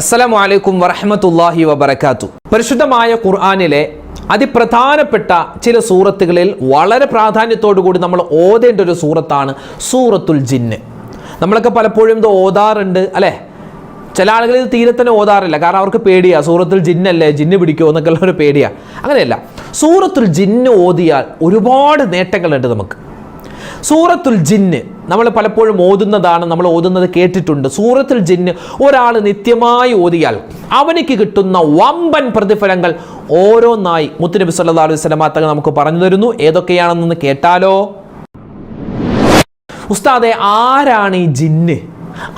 അസ്സലാമു വലൈക്കും വറഹമത്തല്ലാഹി വബർക്കാത്തു പരിശുദ്ധമായ ഖുർആാനിലെ അതിപ്രധാനപ്പെട്ട ചില സൂറത്തുകളിൽ വളരെ പ്രാധാന്യത്തോടു കൂടി നമ്മൾ ഓതേണ്ട ഒരു സൂറത്താണ് സൂറത്തുൽ ജിന്ന്. നമ്മളൊക്കെ പലപ്പോഴും ഇത് ഓതാറുണ്ട് അല്ലേ? ചില ആളുകൾ ഇത് തീരെ തന്നെ ഓതാറില്ല കാരണം അവർക്ക് പേടിയാ സൂറത്തുൽ ജിന്നല്ലേ ജിന്ന് പിടിക്കുമോ എന്നൊക്കെ ഉള്ള ഒരു പേടിയാ. അങ്ങനെയല്ല സൂറത്തുൽ ജിന്ന് ഓതിയാൽ ഒരുപാട് നേട്ടങ്ങളുണ്ട് നമുക്ക്. സൂറത്തുൽ ജിന്ന് നമ്മൾ പലപ്പോഴും ഓതുന്നതാണ് നമ്മൾ ഓതുന്നത് കേട്ടിട്ടുണ്ട്. സൂറത്തുൽ ജിന്ന് ഒരാൾ നിത്യമായി ഓതിയാൽ അവനിക്ക് കിട്ടുന്ന വമ്പൻ പ്രതിഫലങ്ങൾ ഓരോന്നായി മുത്തുനബി സല്ലാ അലൈഹി വസല്ലമ തങ്ങൾ നമുക്ക് പറഞ്ഞു തരുന്നു. ഏതൊക്കെയാണെന്നൊന്ന് കേട്ടാലോ? ഉസ്താദെ ആരാണ് ഈ ജിന്ന്?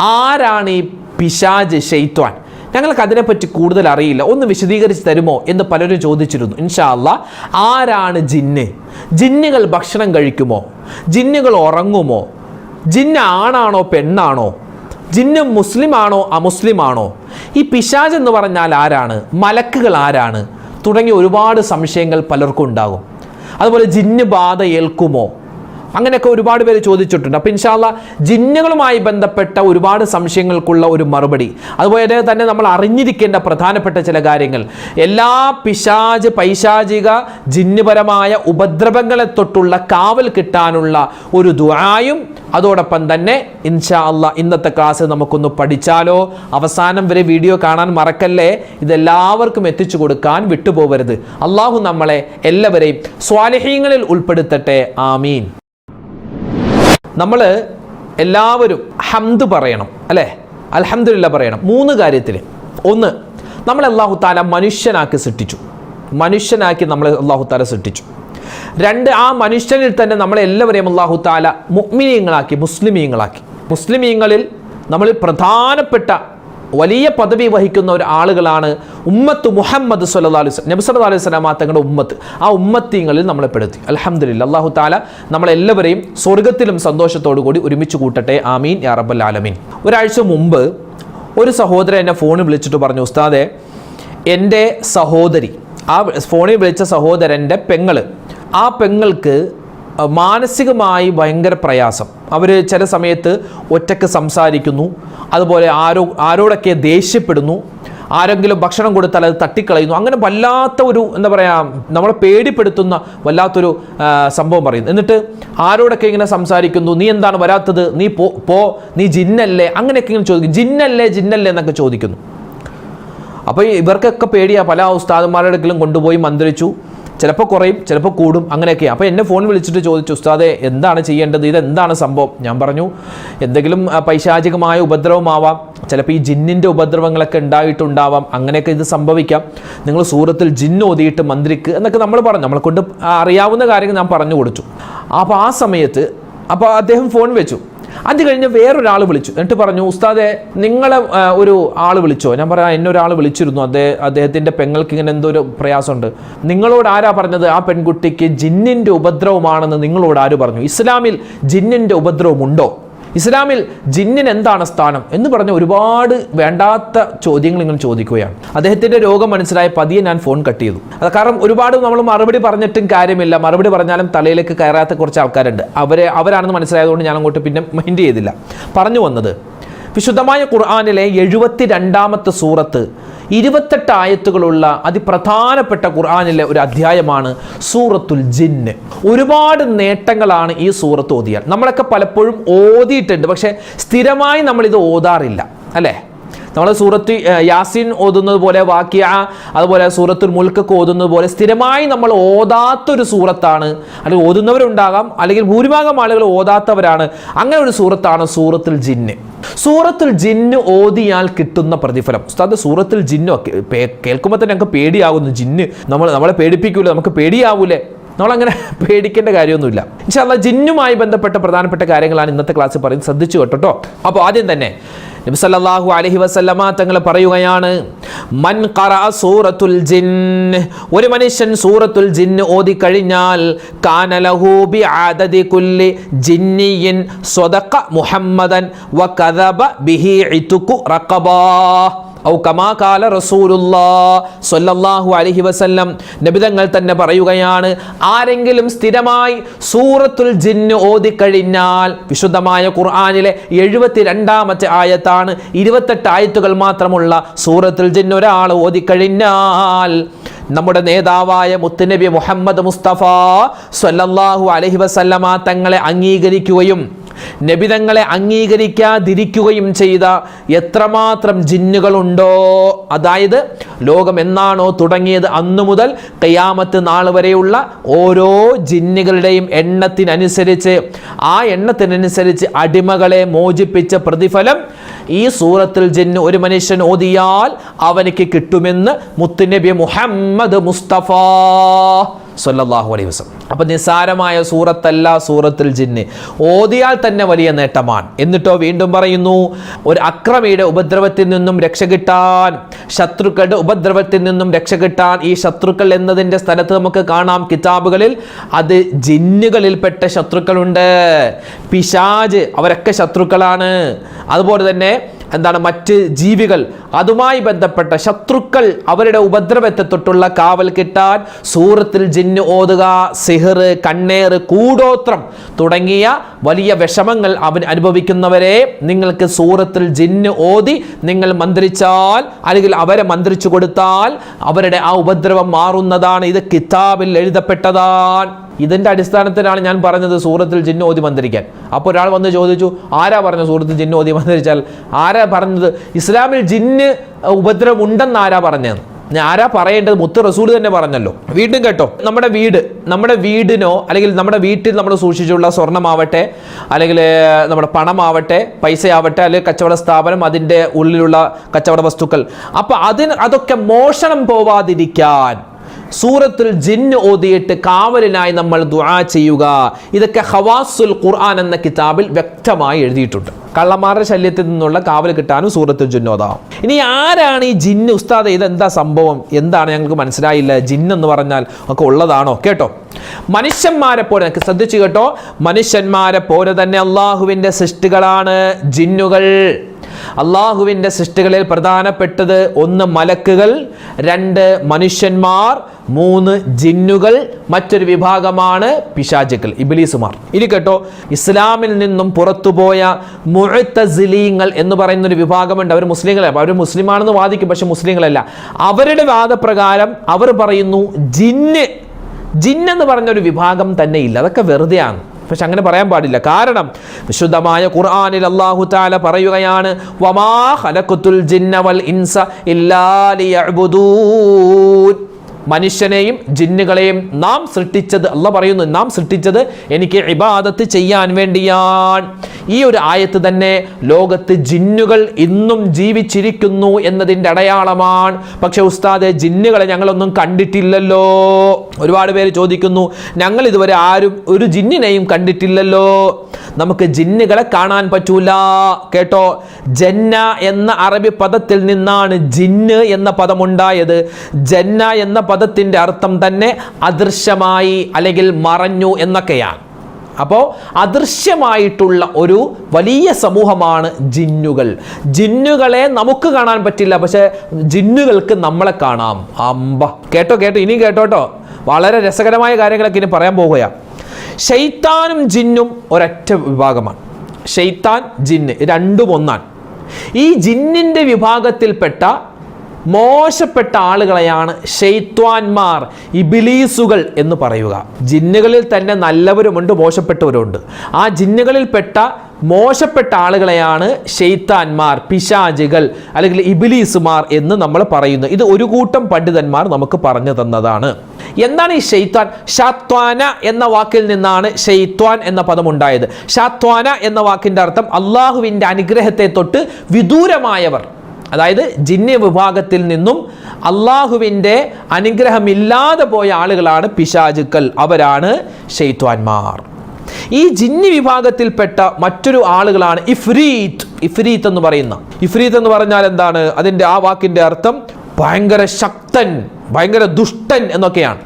ആരാണ് ഈ പിശാജ് ഷെയ്ത്വാൻ ഞങ്ങൾക്ക് അതിനെപ്പറ്റി കൂടുതൽ അറിയില്ല. ഒന്ന് വിശദീകരിച്ച് തരുമോ എന്ന് പലരും ചോദിച്ചിരുന്നു. ഇൻഷാല്ല ആരാണ് ജിന്ന്? ജിന്നുകൾ ഭക്ഷണം കഴിക്കുമോ? ജിന്നുകൾ ഉറങ്ങുമോ? ജിന്ന് ആണാണോ പെണ്ണാണോ? ജിന്ന് മുസ്ലിമാണോ അമുസ്ലിമാണോ? ഈ പിശാജ് എന്ന് പറഞ്ഞാൽ ആരാണ്? മലക്കുകൾ ആരാണ്? തുടങ്ങിയ ഒരുപാട് സംശയങ്ങൾ പലർക്കും ഉണ്ടാകും. അതുപോലെ ജിന്ന് ബാധ ഏൽക്കുമോ അങ്ങനെയൊക്കെ ഒരുപാട് പേര് ചോദിച്ചിട്ടുണ്ട്. അപ്പോൾ ഇൻഷാല്ല ജിന്നുകളുമായി ബന്ധപ്പെട്ട ഒരുപാട് സംശയങ്ങൾക്കുള്ള ഒരു മറുപടി. അതുപോലെ തന്നെ നമ്മൾ അറിഞ്ഞിരിക്കേണ്ട പ്രധാനപ്പെട്ട ചില കാര്യങ്ങൾ. എല്ലാ പിശാജ് പൈശാചിക ജിന്നുപരമായ ഉപദ്രവങ്ങളെ തൊട്ടുള്ള കാവൽ കിട്ടാനുള്ള ഒരു ദുആയും അതോടൊപ്പം തന്നെ ഇൻഷാ അല്ല ഇന്നത്തെ ക്ലാസ് നമുക്കൊന്ന് പഠിച്ചാലോ? അവസാനം വരെ വീഡിയോ കാണാൻ മറക്കല്ലേ? ഇതെല്ലാവർക്കും എത്തിച്ചു കൊടുക്കാൻ വിട്ടുപോകരുത് അള്ളാഹു നമ്മളെ എല്ലാവരെയും സ്വാലഹീങ്ങളിൽ ഉൾപ്പെടുത്തട്ടെ. ആമീൻ. നമ്മൾ എല്ലാവരും ഹംദ് പറയണം അല്ലേ? അലഹമില്ല പറയണം. മൂന്ന് കാര്യത്തിൽ ഒന്ന് നമ്മൾ അള്ളാഹു താല മനുഷ്യനാക്കി സൃഷ്ടിച്ചു. മനുഷ്യനാക്കി നമ്മൾ അള്ളാഹു താല സൃഷ്ടിച്ചു. രണ്ട് ആ മനുഷ്യനിൽ തന്നെ നമ്മളെല്ലാവരെയും അള്ളാഹു താല മുഗ്മിനീയങ്ങളാക്കി മുസ്ലിമീങ്ങളാക്കി. മുസ്ലിമീങ്ങളിൽ നമ്മൾ പ്രധാനപ്പെട്ട വലിയ പദവി വഹിക്കുന്ന ഒരു ആളുകളാണ് ഉമ്മത്ത് മുഹമ്മദ് സല്ലാ അലൈഹി നബി സല്ലാ അലൈഹി സ്വലാമ തങ്ങളുടെ ഉമ്മത്ത്. ആ ഉമ്മത്തിങ്ങളിൽ നമ്മളെ പെടുത്തി. അലഹമ്മദില്ല അള്ളാഹു താല നമ്മളെല്ലാവരെയും സ്വർഗത്തിലും സന്തോഷത്തോടു കൂടി ഒരുമിച്ച് കൂട്ടട്ടെ. ആമീൻ. യാ റബ്ബൽ ആലമീൻ. ഒരാഴ്ച മുമ്പ് ഒരു സഹോദരൻ എന്നെ ഫോണിൽ വിളിച്ചിട്ട് പറഞ്ഞു ഉസ്താദെ എന്റെ സഹോദരി ആ ഫോണിൽ വിളിച്ച സഹോദരന്റെ പെങ്ങൾ ആ പെങ്ങൾക്ക് മാനസികമായി ഭയങ്കര പ്രയാസം. അവർ ചില സമയത്ത് ഒറ്റയ്ക്ക് സംസാരിക്കുന്നു അതുപോലെ ആരോ ആരോടൊക്കെ ദേഷ്യപ്പെടുന്നു ആരെങ്കിലും ഭക്ഷണം കൊടുത്താൽ അത് തട്ടിക്കളയുന്നു അങ്ങനെ വല്ലാത്ത ഒരു എന്താ പറയുക നമ്മളെ പേടിപ്പെടുത്തുന്ന വല്ലാത്തൊരു സംഭവം പറയുന്നു. എന്നിട്ട് ആരോടൊക്കെ ഇങ്ങനെ സംസാരിക്കുന്നു നീ എന്താണ് വരാത്തത്? നീ പോ പോ നീ ജിന്നല്ലേ? അങ്ങനെയൊക്കെ ഇങ്ങനെ ചോദിക്കും ജിന്നല്ലേ ജിന്നല്ലേ? എന്നൊക്കെ ചോദിക്കുന്നു. അപ്പോൾ ഇവർക്കൊക്കെ പേടിയാണ് പല ഉസ്താദന്മാരുടെ കൊണ്ടുപോയി മന്ത്രിച്ചു. ചിലപ്പോൾ കുറയും ചിലപ്പോൾ കൂടും അങ്ങനെയൊക്കെയാണ് അപ്പോൾ എന്നെ ഫോൺ വിളിച്ചിട്ട് ചോദിച്ചു ഉസ്താദെ എന്താണ് ചെയ്യേണ്ടത്? ഇതെന്താണ് സംഭവം? ഞാൻ പറഞ്ഞു എന്തെങ്കിലും പൈശാചികമായ ഉപദ്രവമാവാം ചിലപ്പോൾ ഈ ജിന്നിന്റെ ഉപദ്രവങ്ങളൊക്കെ ഉണ്ടായിട്ടുണ്ടാവാം. അങ്ങനെയൊക്കെ ഇത് സംഭവിക്കാം. നിങ്ങൾ സൂറത്തിൽ ജിന്ന് ഓതിയിട്ട് മന്ത്രിക്ക് എന്നൊക്കെ നമ്മൾ പറഞ്ഞു. നമ്മളെ കൊണ്ട് അറിയാവുന്ന കാര്യങ്ങൾ ഞാൻ പറഞ്ഞു കൊടുത്തു. അപ്പോൾ ആ സമയത്ത് അപ്പോൾ അദ്ദേഹം ഫോൺ വെച്ചു. അത് കഴിഞ്ഞ് വേറൊരാൾ വിളിച്ചു. എന്നിട്ട് പറഞ്ഞു ഉസ്താദെ നിങ്ങളെ ഒരു ആൾ വിളിച്ചോ? ഞാൻ പറയാം എന്നെ ഒരാൾ വിളിച്ചിരുന്നു. അദ്ദേഹം അദ്ദേഹത്തിന്റെ പെങ്ങൾക്ക് ഇങ്ങനെ എന്തോ ഒരു പ്രയാസമുണ്ട്. നിങ്ങളോട് ആരാ പറഞ്ഞത്? ആ പെൺകുട്ടിക്ക് ജിന്നിന്റെ ഉപദ്രവമാണെന്ന് നിങ്ങളോട് ആര് പറഞ്ഞു? ഇസ്ലാമിൽ ജിന്നിന്റെ ഉപദ്രവമുണ്ടോ? ഇസ്ലാമിൽ ജിന്നിന് എന്താണ് സ്ഥാനം എന്ന് പറഞ്ഞ ഒരുപാട് വേണ്ടാത്ത ചോദ്യങ്ങൾ ഇങ്ങനെ ചോദിക്കുകയാണ്. അദ്ദേഹത്തിന്റെ രോഗം മനസ്സിലായ പതിയെ ഞാൻ ഫോൺ കട്ട് ചെയ്തു. അത് കാരണം ഒരുപാട് നമ്മൾ മറുപടി പറഞ്ഞിട്ടും കാര്യമില്ല. മറുപടി പറഞ്ഞാലും തലയിലേക്ക് കയറാത്ത കുറച്ച് ആൾക്കാരുണ്ട്. അവരെ അവരാണെന്ന് മനസ്സിലായതുകൊണ്ട് ഞാൻ അങ്ങോട്ട് പിന്നെ മൈൻഡ് ചെയ്തില്ല. പറഞ്ഞു വന്നത് വിശുദ്ധമായ ഖുർആാനിലെ എഴുപത്തി രണ്ടാമത്തെ സൂറത്ത് ഇരുപത്തെട്ട് ആയത്തുകളുള്ള അതിപ്രധാനപ്പെട്ട ഖുർആാനിലെ ഒരു അധ്യായമാണ് സൂറത്തുൽ ജിന്ന് ഒരുപാട് നേട്ടങ്ങളാണ് ഈ സൂറത്ത് ഓതിയാൽ. നമ്മളൊക്കെ പലപ്പോഴും ഓതിയിട്ടുണ്ട് പക്ഷേ സ്ഥിരമായി നമ്മളിത് ഓതാറില്ല അല്ലേ? നമ്മൾ സൂറത്ത് യാസിൻ ഓതുന്നത് പോലെ വാക്യ അതുപോലെ സൂറത്തുൽ മുൽക്കൊക്കെ ഓതുന്നത് പോലെ സ്ഥിരമായി നമ്മൾ ഓതാത്തൊരു സൂറത്താണ്. അല്ലെങ്കിൽ ഓതുന്നവരുണ്ടാകാം അല്ലെങ്കിൽ ഭൂരിഭാഗം ആളുകൾ ഓതാത്തവരാണ്. അങ്ങനെ ഒരു സൂറത്താണ് സൂറത്തുൽ ജിന്ന് സൂറത്തുൽ ജിന്ന് ഓതിയാൽ കിട്ടുന്ന പ്രതിഫലം. ഉസ്താദ് സൂറത്തുൽ ജിന്നോ കേൾക്കുമ്പോൾ തന്നെ ഞങ്ങൾക്ക് പേടിയാകുന്നു. ജിന്ന് നമ്മൾ നമ്മളെ പേടിപ്പിക്കൂലേ നമുക്ക് പേടിയാവൂലേ? നമ്മളങ്ങനെ പേടിക്കേണ്ട കാര്യമൊന്നുമില്ല. ഇൻഷാല്ല ജിന്നുമായി ബന്ധപ്പെട്ട പ്രധാനപ്പെട്ട കാര്യങ്ങളാണ് ഇന്നത്തെ ക്ലാസ്സിൽ പറയുന്നത്. ശ്രദ്ധിച്ചു കേട്ടോ അപ്പോൾ ആദ്യം തന്നെ നബി സല്ലല്ലാഹു അലൈഹി വസല്ലമ തങ്ങൾ പറയുകയാണ് മൻ സൂറത്തുൽ ജിൻ ഒരു മനുഷ്യൻ സൂറത്തുൽ ജിൻ ഓതി കഴിഞ്ഞാൽ കാന ലഹു ബിഅദദി കുല്ലി ജിന്നിയിൻ സ്വതക്ക മുഹമ്മദൻ വ കദബ ബിഹി ഇതുക്കു റഖബാ. ഔ കമാ കാല റസൂലുള്ളാ സ്വല്ലല്ലാഹു അലൈഹി വസല്ലം. നബിതങ്ങൾ തന്നെ പറയുകയാണ് ആരെങ്കിലും സ്ഥിരമായി സൂറത്തുൽ ജിന്ന് ഓതിക്കഴിഞ്ഞാൽ വിശുദ്ധമായ ഖുർആനിലെ എഴുപത്തിരണ്ടാമത്തെ ആയത്താണ് ഇരുപത്തെട്ട് ആയത്തുകൾ മാത്രമുള്ള സൂറത്തുൽ ജിന്ന് ഒരാൾ ഓതിക്കഴിഞ്ഞാൽ നമ്മുടെ നേതാവായ മുത്തുനബി മുഹമ്മദ് മുസ്തഫ സ്വല്ലല്ലാഹു അലൈഹി വസല്ലമ തങ്ങളെ അംഗീകരിക്കുകയും നബിതങ്ങളെ അംഗീകരിക്കാതിരിക്കുകയും ചെയ്ത എത്രമാത്രം ജിന്നുകളുണ്ടോ? അതായത് ലോകം എന്നാണോ തുടങ്ങിയത് അന്നു മുതൽ കയ്യാമത്ത് നാൾ വരെയുള്ള ഓരോ ജിന്നുകളുടെയും എണ്ണത്തിനനുസരിച്ച് ആ എണ്ണത്തിനനുസരിച്ച് അടിമകളെ മോചിപ്പിച്ച പ്രതിഫലം ഈ സൂറത്തിൽ ജിന്ന് ഒരു മനുഷ്യൻ ഓതിയാൽ അവനിക്ക് കിട്ടുമെന്ന് മുത്തുനബി മുഹമ്മദ് മുസ്തഫ സല്ലല്ലാഹു അലൈഹി വസ്ലം അപ്പം നിസ്സാരമായ സൂറത്തല്ല സൂറത്തിൽ ജിന്ന്. ഓതിയാൽ തന്നെ വലിയ നേട്ടമാണ്. എന്നിട്ടോ വീണ്ടും പറയുന്നു ഒരു അക്രമിയുടെ ഉപദ്രവത്തിൽ നിന്നും രക്ഷ കിട്ടാൻ ശത്രുക്കളുടെ ഉപദ്രവത്തിൽ നിന്നും രക്ഷ കിട്ടാൻ ഈ ശത്രുക്കൾ എന്നതിന്റെ സ്ഥലത്ത് നമുക്ക് കാണാം കിതാബുകളിൽ. അത് ജിന്നുകളിൽപ്പെട്ട ശത്രുക്കളുണ്ട്. പിശാജ് അവരൊക്കെ ശത്രുക്കളാണ്. അതുപോലെ തന്നെ എന്താണ് മറ്റ് ജീവികൾ അതുമായി ബന്ധപ്പെട്ട ശത്രുക്കൾ അവരുടെ ഉപദ്രവത്തെ തൊട്ടുള്ള കാവൽ കിട്ടാൻ സൂറത്തിൽ ജിന്ന് ഓതുക സിഹർ കണ്ണേർ കൂടോത്രം തുടങ്ങിയ വലിയ വിഷമങ്ങൾ അവൻ അനുഭവിക്കുന്നവരെ നിങ്ങൾക്ക് സൂറത്തിൽ ജിന്ന് ഓതി നിങ്ങൾ മന്ത്രിച്ചാൽ അല്ലെങ്കിൽ അവരെ മന്ത്രിച്ചു കൊടുത്താൽ അവരുടെ ആ ഉപദ്രവം മാറുന്നതാണ് ഇത് കിതാബിൽ എഴുതപ്പെട്ടതാണ്. ഇതിന്റെ അടിസ്ഥാനത്തിലാണ് ഞാൻ പറഞ്ഞത് സൂറത്തിൽ ജിന്ന് ഓതി മന്ത്രിക്കാൻ. അപ്പോൾ ഒരാൾ വന്ന് ചോദിച്ചു ആരാ പറഞ്ഞ സൂറത്തിൽ ജിന്ന് ഓതി മന്ത്രിച്ചാൽ? ആരാ പറഞ്ഞത്? ഇസ്ലാമിൽ ജിന്ന് ഉപദ്രവം ഉണ്ടെന്ന് ആരാ പറഞ്ഞത്? ഞാൻ ആരാ പറയേണ്ടത്? മുത്ത് റസൂൽ തന്നെ പറഞ്ഞല്ലോ. വീണ്ടും കേട്ടോ നമ്മുടെ വീട് നമ്മുടെ വീടിനോ അല്ലെങ്കിൽ നമ്മുടെ വീട്ടിൽ നമ്മൾ സൂക്ഷിച്ചുള്ള സ്വർണമാവട്ടെ അല്ലെങ്കിൽ നമ്മുടെ പണമാവട്ടെ പൈസയാവട്ടെ അല്ലെങ്കിൽ കച്ചവട സ്ഥാപനം അതിന്റെ ഉള്ളിലുള്ള കച്ചവട വസ്തുക്കൾ. അപ്പോൾ അതിന് അതൊക്കെ മോഷണം പോവാതിരിക്കാൻ സൂറത്തുൽ ജിന്ന് ഓതിയിട്ട് കാവലിനായി നമ്മൾ ദുആ ചെയ്യുക. ഇതൊക്കെ ഹവാസുൽ ഖുർആൻ എന്ന കിതാബിൽ വ്യക്തമായി എഴുതിയിട്ടുണ്ട്. കള്ളമാരുടെ ശല്യത്തിൽ നിന്നുള്ള കാവൽ കിട്ടാനും സൂറത്തുൽ ജിന്നോദാം ഇനി ആരാണ് ഈ ജിന്ന് ഉസ്താദ് ഇതെന്താ സംഭവം? എന്താണ് ഞങ്ങൾക്ക് മനസ്സിലായില്ല. ജിന്ന് എന്ന് പറഞ്ഞാൽ ഒക്കെ ഉള്ളതാണോ? കേട്ടോ. മനുഷ്യന്മാരെ പോലെ ശ്രദ്ധിച്ചു കേട്ടോ. മനുഷ്യന്മാരെ പോലെ തന്നെ അള്ളാഹുവിന്റെ സൃഷ്ടികളാണ് ജിന്നുകൾ. അള്ളാഹുവിന്റെ സൃഷ്ടികളിൽ പ്രധാനപ്പെട്ടത് ഒന്ന് മലക്കുകൾ രണ്ട് മനുഷ്യന്മാർ മൂന്ന് ജിന്നുകൾ മറ്റൊരു വിഭാഗമാണ് പിശാചുക്കൾ ഇബിലീസുമാർ. ഇനി കേട്ടോ ഇസ്ലാമിൽ നിന്നും പുറത്തുപോയ മുഴുത്തസിലീങ്ങൾ എന്ന് പറയുന്ന ഒരു വിഭാഗമുണ്ട്. അവർ മുസ്ലിങ്ങളെ അവർ മുസ്ലിമാണെന്ന് വാദിക്കും പക്ഷെ മുസ്ലിങ്ങളല്ല. അവരുടെ വാദപ്രകാരം അവർ പറയുന്നു ജിന്ന്. ജിന്നെന്ന് പറഞ്ഞ ഒരു വിഭാഗം തന്നെ ഇല്ല. അതൊക്കെ വെറുതെയാണ്. പക്ഷെ അങ്ങനെ പറയാൻ പാടില്ല. കാരണം വിശുദ്ധമായ ഖുർആാനിൽ അള്ളാഹു താല പറയുകയാണ് വമാ ഹലക്കുത്തുൽ ജിന്നവൽ ഇൻസ ഇല്ലാ ലിയഅ്ബുദൂൻ. മനുഷ്യനെയും ജിന്നുകളെയും നാം സൃഷ്ടിച്ചത് അല്ല പറയുന്നു നാം സൃഷ്ടിച്ചത് എനിക്ക് ഇബാദത്ത് ചെയ്യാൻ വേണ്ടിയാണ്. ഈ ഒരു ആയത്ത് തന്നെ ലോകത്ത് ജിന്നുകൾ ഇന്നും ജീവിച്ചിരിക്കുന്നു എന്നതിന്റെ അടയാളമാണ്. പക്ഷെ ഉസ്താദെ ജിന്നുകളെ ഞങ്ങളൊന്നും കണ്ടിട്ടില്ലല്ലോ. ഒരുപാട് പേര് ചോദിക്കുന്നു ഞങ്ങൾ ഇതുവരെ ആരും ഒരു ജിന്നിനെയും കണ്ടിട്ടില്ലല്ലോ. നമുക്ക് ജിന്നുകളെ കാണാൻ പറ്റൂല. കേട്ടോ ജന്ന എന്ന അറബി പദത്തിൽ നിന്നാണ് ജിന്ന് എന്ന പദമുണ്ടായത്. ജന്ന എന്ന പദത്തിന്റെ അർത്ഥം തന്നെ അദൃശ്യമായി അല്ലെങ്കിൽ മറഞ്ഞു എന്നൊക്കെയാണ്. അപ്പോൾ അദൃശ്യമായിട്ടുള്ള ഒരു വലിയ സമൂഹമാണ് ജിന്നുകൾ. ജിന്നുകളെ നമുക്ക് കാണാൻ പറ്റില്ല പക്ഷേ ജിന്നുകൾക്ക് നമ്മളെ കാണാം. അമ്പ. കേട്ടോ കേട്ടോ ഇനി കേട്ടോട്ടോ വളരെ രസകരമായ കാര്യങ്ങളൊക്കെ ഇനി പറയാൻ പോവുകയാണ് ഷെയ്ത്താനും ജിന്നും ഒരൊറ്റ വിഭാഗമാണ്. ഷെയ്ത്താൻ ജിന്ന് രണ്ടും ഒന്നാണ്. ഈ ജിന്നിന്റെ വിഭാഗത്തിൽപ്പെട്ട മോശപ്പെട്ട ആളുകളെയാണ് ഷെയ്ത്വാൻമാർ ഇബിലീസുകൾ എന്ന് പറയുക. ജിന്നുകളിൽ തന്നെ നല്ലവരുമുണ്ട് മോശപ്പെട്ടവരുമുണ്ട്. ആ ജിന്നുകളിൽപ്പെട്ട മോശപ്പെട്ട ആളുകളെയാണ് ഷെയ്ത്താൻമാർ പിശാചികൾ അല്ലെങ്കിൽ ഇബിലീസുമാർ എന്ന് നമ്മൾ പറയുന്നു. ഇത് ഒരു കൂട്ടം പണ്ഡിതന്മാർ നമുക്ക് പറഞ്ഞു തന്നതാണ്. എന്താണ് ഈ ഷെയ്ത്താൻ ഷാത്വാന എന്ന വാക്കിൽ നിന്നാണ് ഷെയ്ത്വാൻ എന്ന പദം ഉണ്ടായത് ഷാത്വാന എന്ന വാക്കിന്റെ അർത്ഥം അള്ളാഹുവിന്റെ അനുഗ്രഹത്തെ തൊട്ട് വിദൂരമായവർ. അതായത് ജിന്നി വിഭാഗത്തിൽ നിന്നും അള്ളാഹുവിന്റെ അനുഗ്രഹമില്ലാതെ പോയ ആളുകളാണ് പിശാചുക്കൾ. അവരാണ് ഷെയ്ത്വാൻമാർ ഈ ജിന്നി വിഭാഗത്തിൽപ്പെട്ട മറ്റൊരു ആളുകളാണ് ഇഫ്രീത്ത്. ഇഫ്രീത്ത് എന്ന് പറയുന്ന. ഇഫ്രീത്ത് എന്ന് പറഞ്ഞാൽ എന്താണ്? അതിന്റെ ആ വാക്കിന്റെ അർത്ഥം ഭയങ്കര ശക്തൻ ഭയങ്കര ദുഷ്ടൻ എന്നൊക്കെയാണ്.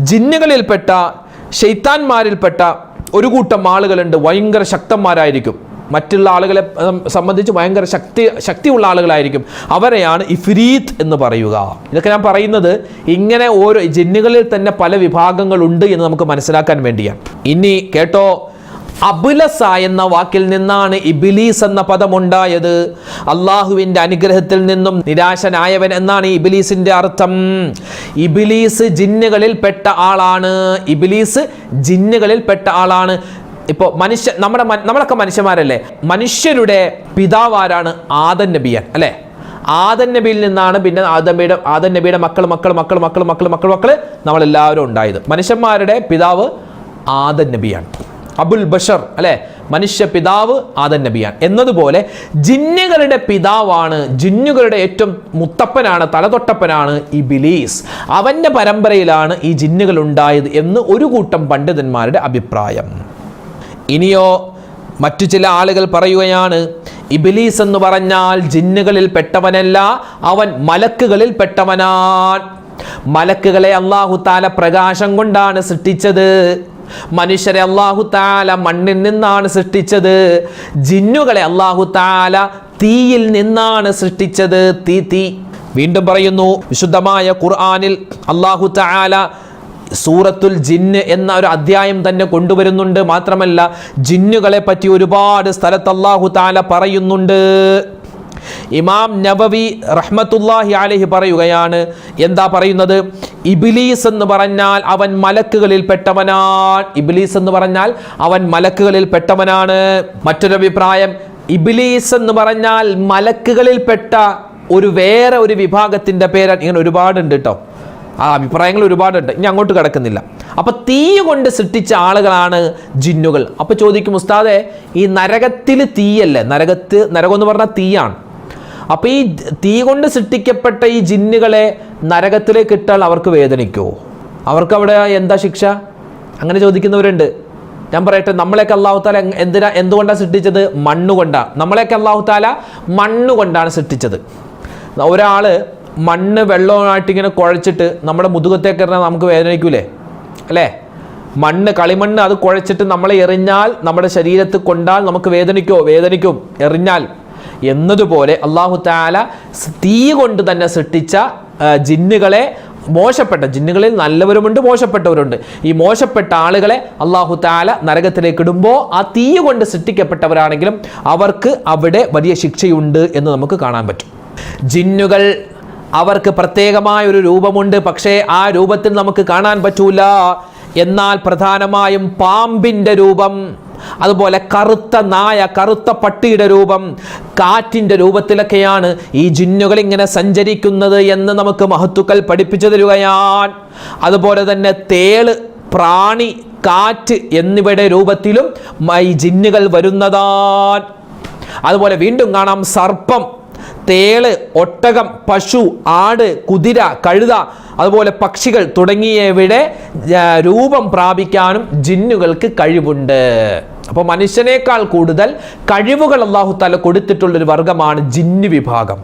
ജിന്നുകളിൽപ്പെട്ട ഷെയ്ത്താൻമാരിൽപ്പെട്ട ഒരു കൂട്ടം ആളുകളുണ്ട്. ഭയങ്കര ശക്തന്മാരായിരിക്കും. മറ്റുള്ള ആളുകളെ സംബന്ധിച്ച് ഭയങ്കര ശക്തി ശക്തിയുള്ള ആളുകളായിരിക്കും. അവരെയാണ് ഇഫ്രീത്ത് എന്ന് പറയുക. ഇതൊക്കെ ഞാൻ പറയുന്നത് ഇങ്ങനെ ഓരോ ജിന്നുകളിൽ തന്നെ പല വിഭാഗങ്ങളുണ്ട് എന്ന് നമുക്ക് മനസ്സിലാക്കാൻ വേണ്ടിയാണ്. ഇനി കേട്ടോ അബുലസ എന്ന വാക്കിൽ നിന്നാണ് ഇബിലീസ് എന്ന പദമുണ്ടായത്. അള്ളാഹുവിന്റെ അനുഗ്രഹത്തിൽ നിന്നും നിരാശനായവൻ എന്നാണ് ഇബിലീസിന്റെ അർത്ഥം. ഇബിലീസ് ജിന്നുകളിൽ പെട്ട ആളാണ്. ഇബിലീസ് ജിന്നുകളിൽ പെട്ട ആളാണ്. ഇപ്പോൾ മനുഷ്യ നമ്മുടെ നമ്മളൊക്കെ മനുഷ്യന്മാരല്ലേ? മനുഷ്യരുടെ പിതാവ് ആരാണ്? ആദൻ നബിയൻ അല്ലേ? ആദൻ നബിയിൽ നിന്നാണ് പിന്നെ ആദം നബിയുടെ ആദൻ നബിയുടെ മക്കൾ മക്കൾ മക്കൾ മക്കൾ മക്കൾ മക്കൾ മക്കൾ നമ്മളെല്ലാവരും ഉണ്ടായത്. മനുഷ്യന്മാരുടെ പിതാവ് ആദൻ നബിയാണ്. അബുൽ ബഷർ അല്ലേ? മനുഷ്യ പിതാവ് ആദൻ നബിയാണ്. എന്നതുപോലെ ജിന്നുകളുടെ പിതാവാണ് ജിന്നുകളുടെ ഏറ്റവും മുത്തപ്പനാണ് തലതൊട്ടപ്പനാണ് ഈ ബിലീസ് അവന്റെ പരമ്പരയിലാണ് ഈ ജിന്നുകൾ ഉണ്ടായത് എന്ന് ഒരു കൂട്ടം പണ്ഡിതന്മാരുടെ അഭിപ്രായം. ഇനിയോ മറ്റു ചില ആളുകൾ പറയുകയാണ് ഇബിലീസ് എന്ന് പറഞ്ഞാൽ ജിന്നുകളിൽ പെട്ടവനല്ല അവൻ മലക്കുകളിൽ പെട്ടവനാൻ. മലക്കുകളെ അള്ളാഹു താല പ്രകാശം കൊണ്ടാണ് സൃഷ്ടിച്ചത്. മനുഷ്യരെ അള്ളാഹു താല മണ്ണിൽ നിന്നാണ് സൃഷ്ടിച്ചത്. ജിന്നുകളെ അള്ളാഹു താല തീയിൽ നിന്നാണ് സൃഷ്ടിച്ചത്. തീ തീ. വീണ്ടും പറയുന്നു വിശുദ്ധമായ ഖുർആാനിൽ അള്ളാഹു താല സൂറത്തുൽ ജിന്ന് എന്ന ഒരു അധ്യായം തന്നെ കൊണ്ടുവരുന്നുണ്ട്. മാത്രമല്ല ജിന്നുകളെ പറ്റി ഒരുപാട് സ്ഥലത്ത് അള്ളാഹു താല പറയുന്നുണ്ട്. ഇമാം നബവി റഹ്മത്തുല്ലാഹി അലഹി പറയുകയാണ് എന്താ പറയുന്നത്? ഇബിലീസ് എന്ന് പറഞ്ഞാൽ അവൻ മലക്കുകളിൽ പെട്ടവനാണ്. ഇബിലീസ് എന്ന് പറഞ്ഞാൽ അവൻ മലക്കുകളിൽ പെട്ടവനാണ്. മറ്റൊരു അഭിപ്രായം ഇബിലീസ് എന്ന് പറഞ്ഞാൽ മലക്കുകളിൽ പെട്ട ഒരു വേറെ ഒരു വിഭാഗത്തിന്റെ പേരാണ്. ഇങ്ങനെ ഒരുപാടുണ്ട് കേട്ടോ ആ അഭിപ്രായങ്ങൾ ഒരുപാടുണ്ട്. ഇനി അങ്ങോട്ട് കിടക്കുന്നില്ല. അപ്പോൾ തീ കൊണ്ട് സൃഷ്ടിച്ച ആളുകളാണ് ജിന്നുകൾ. അപ്പോൾ ചോദിക്കും ഉസ്താദെ ഈ നരകത്തിൽ തീയല്ലേ? നരകത്ത് നരകം എന്ന് പറഞ്ഞാൽ തീയാണ്. അപ്പോൾ ഈ തീ കൊണ്ട് സൃഷ്ടിക്കപ്പെട്ട ഈ ജിന്നുകളെ നരകത്തിലേക്ക് ഇട്ടാൽ അവർക്ക് വേദനിക്കുമോ അവർക്ക് അവിടെ എന്താ ശിക്ഷ? അങ്ങനെ ചോദിക്കുന്നവരുണ്ട്. ഞാൻ പറയട്ടെ നമ്മളെയൊക്കെ അള്ളാഹുത്താല എന്തിനാ എന്തുകൊണ്ടാണ് സൃഷ്ടിച്ചത്? മണ്ണുകൊണ്ടാണ് നമ്മളെയൊക്കെ അള്ളാഹുത്താല മണ്ണുകൊണ്ടാണ് സൃഷ്ടിച്ചത്. ഒരാൾ മണ്ണ് വെള്ളമായിട്ട് ഇങ്ങനെ കുഴച്ചിട്ട് നമ്മുടെ മുതുകത്തേക്ക് നമുക്ക് വേദനിക്കൂലേ? അല്ലേ? മണ്ണ് കളിമണ്ണ് അത് കുഴച്ചിട്ട് നമ്മളെ എറിഞ്ഞാൽ നമ്മുടെ ശരീരത്ത് കൊണ്ടാൽ നമുക്ക് വേദനിക്കോ? വേദനിക്കും. എറിഞ്ഞാൽ. എന്നതുപോലെ അള്ളാഹു താല തീ കൊണ്ട് തന്നെ സൃഷ്ടിച്ച ജിന്നുകളെ മോശപ്പെട്ട ജിന്നുകളിൽ നല്ലവരുമുണ്ട് മോശപ്പെട്ടവരുണ്ട് ഈ മോശപ്പെട്ട ആളുകളെ അള്ളാഹു താല നരകത്തിലേക്ക് ഇടുമ്പോൾ ആ തീ കൊണ്ട് സൃഷ്ടിക്കപ്പെട്ടവരാണെങ്കിലും അവർക്ക് അവിടെ വലിയ ശിക്ഷയുണ്ട് എന്ന് നമുക്ക് കാണാൻ പറ്റും. ജിന്നുകൾ അവർക്ക് പ്രത്യേകമായ ഒരു രൂപമുണ്ട്. പക്ഷേ ആ രൂപത്തിൽ നമുക്ക് കാണാൻ പറ്റൂല. എന്നാൽ പ്രധാനമായും പാമ്പിന്റെ രൂപം അതുപോലെ കറുത്ത നായ കറുത്ത പട്ടിയുടെ രൂപം കാറ്റിന്റെ രൂപത്തിലൊക്കെയാണ് ഈ ജിന്നുകൾ ഇങ്ങനെ സഞ്ചരിക്കുന്നത് എന്ന് നമുക്ക് മഹത്തുക്കൾ പഠിപ്പിച്ചു തരികയാണ്. അതുപോലെ തന്നെ തേൾ പ്രാണി കാറ്റ് എന്നിവയുടെ രൂപത്തിലും ഈ ജിന്നുകൾ വരുന്നതാൻ അതുപോലെ വീണ്ടും കാണാം സർപ്പം. തേൾ ഒട്ടകം പശു ആട് കുതിര കഴുത അതുപോലെ പക്ഷികൾ തുടങ്ങിയവയുടെ രൂപം പ്രാപിക്കാനും ജിന്നുകൾക്ക് കഴിവുണ്ട്. അപ്പോൾ മനുഷ്യനേക്കാൾ കൂടുതൽ കഴിവുകൾ അള്ളാഹു തല കൊടുത്തിട്ടുള്ളൊരു വർഗമാണ് ജിന്നു വിഭാഗം.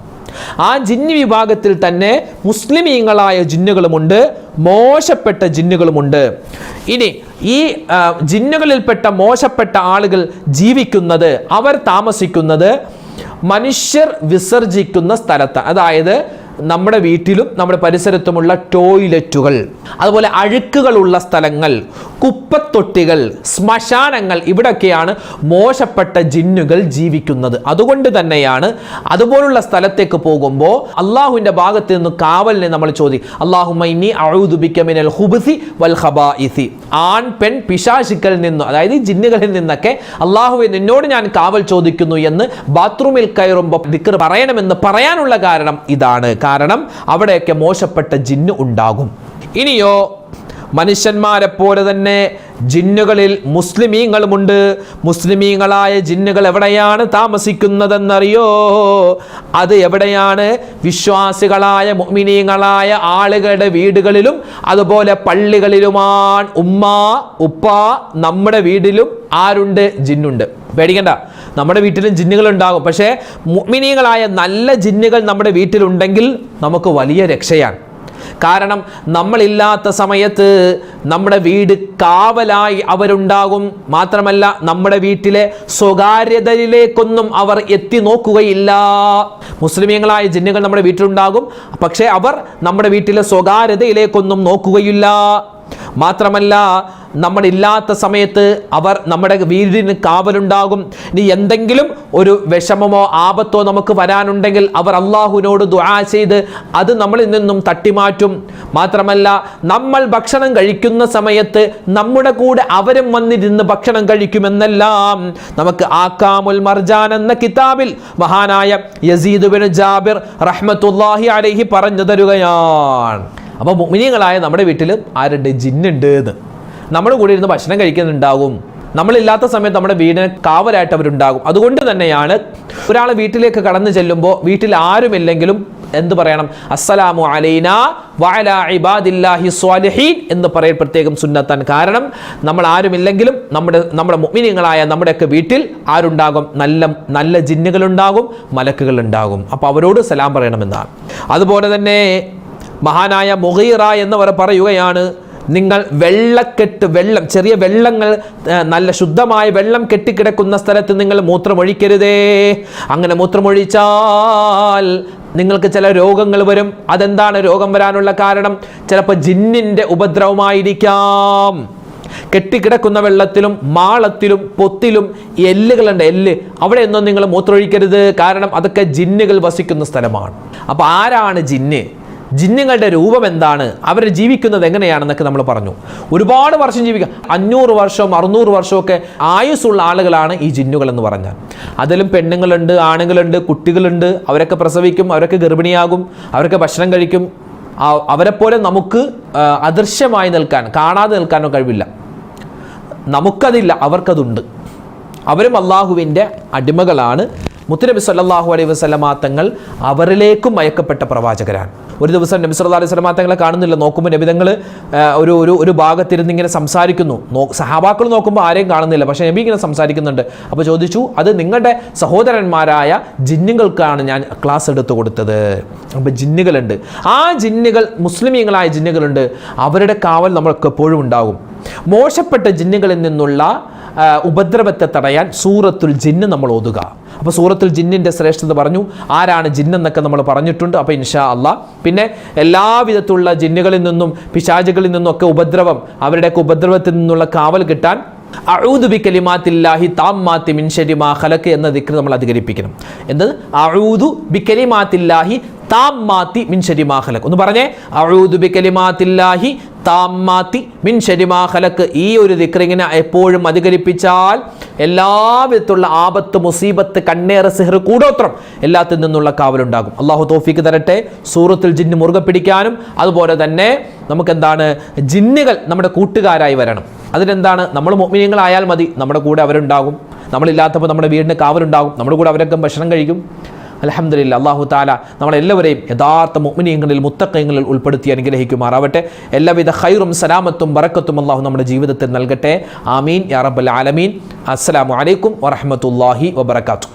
ആ ജിന്നു വിഭാഗത്തിൽ തന്നെ മുസ്ലിമീങ്ങളായ ജിന്നുകളുമുണ്ട് മോശപ്പെട്ട ജിന്നുകളുമുണ്ട്. ഇനി ഈ ജിന്നുകളിൽപ്പെട്ട മോശപ്പെട്ട ആളുകൾ ജീവിക്കുന്നത് അവർ താമസിക്കുന്നത് മനുഷ്യർ വിസർജിക്കുന്ന സ്ഥലത്ത്. അതായത് നമ്മുടെ വീട്ടിലും നമ്മുടെ പരിസരത്തുമുള്ള ടോയ്ലറ്റുകൾ അതുപോലെ അഴുക്കുകളുള്ള സ്ഥലങ്ങൾ കുപ്പത്തൊട്ടികൾ ശ്മശാനങ്ങൾ ഇവിടൊക്കെയാണ് മോശപ്പെട്ട ജിന്നുകൾ ജീവിക്കുന്നത്. അതുകൊണ്ട് തന്നെയാണ് അതുപോലുള്ള സ്ഥലത്തേക്ക് പോകുമ്പോൾ അള്ളാഹുവിന്റെ ഭാഗത്ത് നിന്ന് കാവലിനെ നമ്മൾ ചോദിക്കും അള്ളാഹുമൈനി അഴുദുബിക്കമിനൽ ഹുബിസി വൽ ഖബായിസി. ആൺ പെൺ പിശാശുക്കളിൽ നിന്നും അതായത് ജിന്നുകളിൽ നിന്നൊക്കെ അള്ളാഹുവെ നിന്നോട് ഞാൻ കാവൽ ചോദിക്കുന്നു എന്ന് ബാത്റൂമിൽ കയറുമ്പോൾ ദിക്കർ പറയണമെന്ന് പറയാനുള്ള കാരണം ഇതാണ്. കാരണം അവിടെയൊക്കെ മോശപ്പെട്ട ജിന്ന് ഉണ്ടാകും. ഇനിയോ മനുഷ്യന്മാരെ പോലെ തന്നെ ജിന്നുകളിൽ മുസ്ലിമീങ്ങളുമുണ്ട്. മുസ്ലിമീങ്ങളായ ജിന്നുകൾ എവിടെയാണ് താമസിക്കുന്നതെന്നറിയോ? അത് എവിടെയാണ്? വിശ്വാസികളായ മുമിനീങ്ങളായ ആളുകളുടെ വീടുകളിലും അതുപോലെ പള്ളികളിലുമാണ് ഉമ്മ ഉപ്പ നമ്മുടെ വീട്ടിലും ആരുണ്ട്? ജിന്നുണ്ട്. പേടിക്കണ്ട. നമ്മുടെ വീട്ടിലും ജിന്നുകൾ ഉണ്ടാകും പക്ഷേ മുമിനീങ്ങളായ നല്ല ജിന്നുകൾ നമ്മുടെ വീട്ടിലുണ്ടെങ്കിൽ നമുക്ക് വലിയ രക്ഷയാണ്. കാരണം നമ്മളില്ലാത്ത സമയത്ത് നമ്മുടെ വീട് കാവലായി അവരുണ്ടാകും. മാത്രമല്ല നമ്മുടെ വീട്ടിലെ സ്വകാര്യതയിലേക്കൊന്നും അവർ എത്തി നോക്കുകയില്ല. മുസ്ലിമീങ്ങളായ ജിന്നുകൾ നമ്മുടെ വീട്ടിലുണ്ടാകും. പക്ഷേ അവർ നമ്മുടെ വീട്ടിലെ സ്വകാര്യതയിലേക്കൊന്നും നോക്കുകയില്ല. മാത്രമല്ല നമ്മളില്ലാത്ത സമയത്ത് അവർ നമ്മുടെ വീടിന് കാവലുണ്ടാകും. ഇനി എന്തെങ്കിലും ഒരു വിഷമമോ ആപത്തോ നമുക്ക് വരാനുണ്ടെങ്കിൽ അവർ അള്ളാഹുവിനോട് ദുആ ചെയ്ത് അത് നമ്മളിൽ നിന്നും തട്ടിമാറ്റും. മാത്രമല്ല നമ്മൾ ഭക്ഷണം കഴിക്കുന്ന സമയത്ത് നമ്മുടെ കൂടെ അവരും വന്നിരുന്ന് ഭക്ഷണം കഴിക്കുമെന്നെല്ലാം നമുക്ക് ആക്കാമുൽ മർജാൻ എന്ന കിതാബിൽ മഹാനായ യസീദ് ബിൻ ജാബിർ റഹ്മത്തുല്ലാഹി അലൈഹി പറഞ്ഞു തരുകയാണ്. അപ്പോൾ മുമിനിയങ്ങളായ നമ്മുടെ വീട്ടിൽ ആരുണ്ട്? ജിന്നുണ്ട് എന്ന് നമ്മുടെ കൂടെ ഇരുന്ന് ഭക്ഷണം കഴിക്കുന്നുണ്ടാകും. നമ്മളില്ലാത്ത സമയത്ത് നമ്മുടെ വീടിന് കാവലായിട്ട് അവരുണ്ടാകും അതുകൊണ്ട് തന്നെയാണ് ഒരാൾ വീട്ടിലേക്ക് കടന്നു ചെല്ലുമ്പോൾ വീട്ടിൽ ആരുമില്ലെങ്കിലും എന്ത് പറയണം? അസ്സലാമു അലൈന വഅല ഇബാദില്ലാഹി സ്വാലിഹീൻ എന്ന് പറയൽ പ്രത്യേകം സുന്നത്താൻ കാരണം നമ്മൾ ആരുമില്ലെങ്കിലും നമ്മുടെ നമ്മുടെ മുഅ്മിനീങ്ങളായ നമ്മുടെയൊക്കെ വീട്ടിൽ ആരുണ്ടാകും? നല്ല നല്ല ജിന്നുകളുണ്ടാകും മലക്കുകളുണ്ടാകും. അപ്പോൾ അവരോട് സലാം പറയണമെന്നാണ്. അതുപോലെ തന്നെ മഹാനായ മുഗീറ എന്നവർ പറയുകയാണ് നിങ്ങൾ വെള്ളക്കെട്ട് വെള്ളം ചെറിയ വെള്ളങ്ങൾ നല്ല ശുദ്ധമായ വെള്ളം കെട്ടിക്കിടക്കുന്ന സ്ഥലത്ത് നിങ്ങൾ മൂത്രമൊഴിക്കരുതേ. അങ്ങനെ മൂത്രമൊഴിച്ചാൽ നിങ്ങൾക്ക് ചില രോഗങ്ങൾ വരും. അതെന്താണ് രോഗം വരാനുള്ള കാരണം? ചിലപ്പോൾ ജിന്നിന്റെ ഉപദ്രവമായിരിക്കാം. കെട്ടിക്കിടക്കുന്ന വെള്ളത്തിലും മാളത്തിലും പൊത്തിലും എല്ലുകളുണ്ട് എല്ല്. അവിടെയൊന്നും നിങ്ങൾ മൂത്രമൊഴിക്കരുത്. കാരണം അതൊക്കെ ജിന്നുകൾ വസിക്കുന്ന സ്ഥലമാണ്. അപ്പോൾ ആരാണ് ജിന്ന്? ജിന്നുകളുടെ രൂപം എന്താണ്? അവർ ജീവിക്കുന്നത് എങ്ങനെയാണെന്നൊക്കെ നമ്മൾ പറഞ്ഞു. ഒരുപാട് വർഷം ജീവിക്കുക അഞ്ഞൂറ് വർഷവും അറുന്നൂറ് വർഷമൊക്കെ ആയുസ്സുള്ള ആളുകളാണ് ഈ ജിന്നുകൾ എന്ന് പറഞ്ഞാൽ. അതിലും പെണ്ണുങ്ങളുണ്ട് ആണുങ്ങളുണ്ട് കുട്ടികളുണ്ട്. അവരൊക്കെ പ്രസവിക്കും അവരൊക്കെ ഗർഭിണിയാകും അവരൊക്കെ ഭക്ഷണം കഴിക്കും. അവരെപ്പോലെ നമുക്ക് അദൃശ്യമായി നിൽക്കാൻ കാണാതെ നിൽക്കാനോ കഴിവില്ല. നമുക്കതില്ല അവർക്കതുണ്ട്. അവരും അള്ളാഹുവിന്റെ അടിമകളാണ്. മുത്തുനബി സല്ലാഹു അലൈഹി വസല്ലമ തങ്ങൾ അവരിലേക്കും മയക്കപ്പെട്ട പ്രവാചകരാണ്. ഒരു ദിവസം നബി സല്ലാ അലൈഹി വസല്ലമ തങ്ങളെ കാണുന്നില്ല. നോക്കുമ്പോൾ നബി തങ്ങൾ ഒരു ഒരു ഒരു ഭാഗത്തിരുന്ന് ഇങ്ങനെ സംസാരിക്കുന്നു. സഹാബാക്കൾ നോക്കുമ്പോൾ ആരെയും കാണുന്നില്ല. പക്ഷേ നബി ഇങ്ങനെ സംസാരിക്കുന്നുണ്ട്. അപ്പോൾ ചോദിച്ചു അത് നിങ്ങളുടെ സഹോദരന്മാരായ ജിന്നുകൾക്കാണ് ഞാൻ ക്ലാസ് എടുത്തു കൊടുത്തത്. അപ്പോൾ ജിന്നുകളുണ്ട്. ആ ജിന്നുകൾ മുസ്ലിമീങ്ങളായ ജിന്നുകളുണ്ട്. അവരുടെ കാവൽ നമ്മൾക്ക് എപ്പോഴും ഉണ്ടാകും. മോശപ്പെട്ട ജിന്നുകളിൽ നിന്നുള്ള ഉപദ്രവത്തെ തടയാൻ സൂറത്തുൽ ജിന്ന് നമ്മൾ ഓതുക. അപ്പോൾ സൂറത്തുൽ ജിന്നിന്റെ ശ്രേഷ്ഠത പറഞ്ഞു. ആരാണ് ജിന്നെന്നൊക്കെ നമ്മൾ പറഞ്ഞിട്ടുണ്ട്. അപ്പോൾ ഇൻഷാ അള്ളാ. പിന്നെ എല്ലാവിധത്തുള്ള ജിന്നുകളിൽ നിന്നും പിശാചുകളിൽ നിന്നും ഒക്കെ ഉപദ്രവം അവരുടെയൊക്കെ ഉപദ്രവത്തിൽ നിന്നുള്ള കാവൽ കിട്ടാൻ അഊദു ബി കലിമാത്തില്ലാഹി താമ്മാത്തി മിൻ ശരി മാ ഖലഖ് എന്ന ദിക്ർ നമ്മൾ അധികരിപ്പിക്കണം. എന്ത്? അഊദു ബി കലിമാത്തില്ലാഹി താമ്മാത്തി മിൻ ഷരിമാഹലക് മാ ഖലഖ് ഒന്ന് പറഞ്ഞേ അഊദു ബി കലിമാത്തില്ലാഹി താമ്മാത്തി മിൻ ഷരിമാഹലക് ഈ ഒരു ദിക്ർ എപ്പോഴും അധികരിപ്പിച്ചാൽ എല്ലാവിധത്തുള്ള ആപത്ത് മുസീബത്ത് കണ്ണേറ് സിഹർ കൂടോത്രം എല്ലാത്തിൽ നിന്നുള്ള കാവലുണ്ടാകും. അള്ളാഹു തോഫിക്ക് തരട്ടെ. സൂറത്തിൽ ജിന്ന് മുറുകെ പിടിക്കാനും അതുപോലെ തന്നെ നമുക്കെന്താണ് ജിന്നുകൾ നമ്മുടെ കൂട്ടുകാരായി വരണം. അതിനെന്താണ് നമ്മൾ മോമിനിയങ്ങളായാൽ മതി നമ്മുടെ കൂടെ അവരുണ്ടാകും. നമ്മളില്ലാത്തപ്പോൾ നമ്മുടെ വീടിന് കാവലുണ്ടാകും. നമ്മുടെ കൂടെ അവരൊക്കെ ഭക്ഷണം കഴിക്കും. അലഹമില്ല അള്ളാഹു താല നമ്മളെല്ലാവരെയും യഥാർത്ഥ മുഅ്മിനീങ്ങളിൽ മുത്തക്കയങ്ങളിൽ ഉൾപ്പെടുത്തി അനുഗ്രഹിക്കുമാറാവട്ടെ. എല്ലാവിധ ഖൈറും സലാമത്തും ബറക്കത്തും അള്ളാഹു നമ്മുടെ ജീവിതത്തിൽ നൽകട്ടെ. ആമീൻ. യാ റബ്ബൽ ആലമീൻ. അസ്സലാമു അലൈക്കും വറഹ്മത്തുള്ളാഹി വബറകാതുഹു.